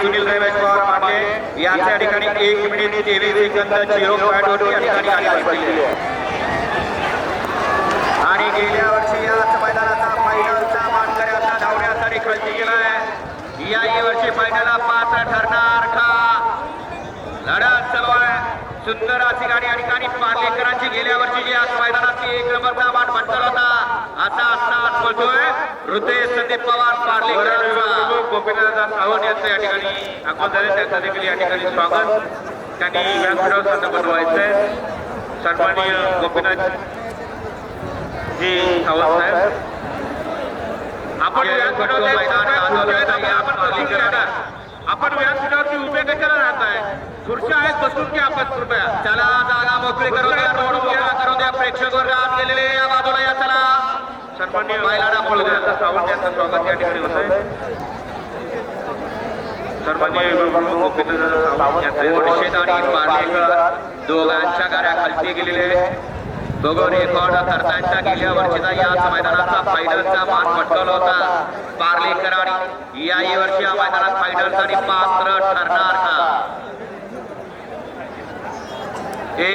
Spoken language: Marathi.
सुनील रमेश पवार मागे यांच्या ठिकाणी एक मिनिट तेवीस सेकंद झिरो पॉईंट वरती या ठिकाणी आली बसलेली आहे आणि गेल्या वर्षी याच मैदानाचा फायनलचा मानकऱ्याचा धावण्यासाठी खर्च केलाय याही वर्षी फायनलला पात्र ठरणार का? लढत चालू आहे. सुंदर अशी गाडी आणि ठिकाणी पार्लेकरांची गेल्या वर्षी जी आज मैदानाची एक नंबरचा वाट म्हणतो होता असा असता आज बोलतोय. हृदय संदीप पवार पार्लेकर. गोपीनाथ सावंत यांचं या ठिकाणी झाले त्यांचं देखील या ठिकाणी स्वागत. त्यांनी व्यासपीठावर बनवायचंय सन्माननीय गोपीनाथ जी सावंत साहेब. आपण आपण व्यासपीठावरती उभे कशाला राहताय? खुर्च्या आहेत बसून घ्या आपण कृपया. चला जागा मोकळी करू द्या रोड मोकळा करू द्या प्रेक्षक वर्ग आत गेलेले या बाजूला या चला. सन्मान्य पळूया सावंत यांचं स्वागत या ठिकाणी होतंय. सन्मान्य गोपीनाथ सावंत आणि पार्लेकर दोघांच्या गाड्या खालती गेलेले दोघं रेकॉर्ड करतायचा गेल्या वर्षीचा याच मैदानाचा फायनलचा मान पटकवला होता. पार्लेकर आणि याही वर्षी या मैदानात फायनलसाठी पात्र ठरणार का?